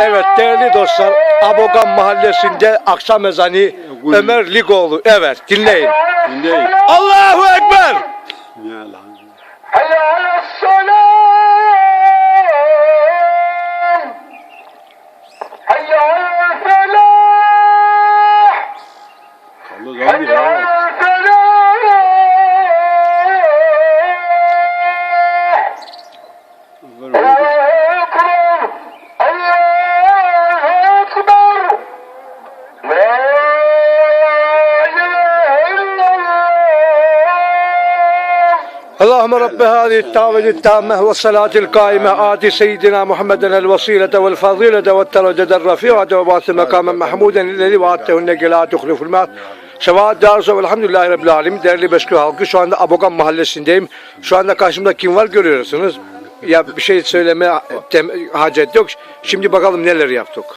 Evet değerli dostlar Abogan mahallesinde akşam ezanı Ömer Ligoğlu. Evet dinleyin. Şimdi Allahu Ekber. ya. حي اللهم رب هذه الدعوة التامة والصلاة القائمة آت سيدنا محمدا الوسيلة والفضيلة والدرجة الرفيعة وبعث مقاما محمودا الذي وعدته انك لا تخلف الميعاد Şefaat Darüzü Velhamdülillahi Rabbil Alemin. Değerli Beşköy halkı şu anda Abogan mahallesindeyim. Şu anda karşımda kim var görüyorsunuz. Ya bir şey söyleme tem- hacet yok. Şimdi bakalım neler yaptık.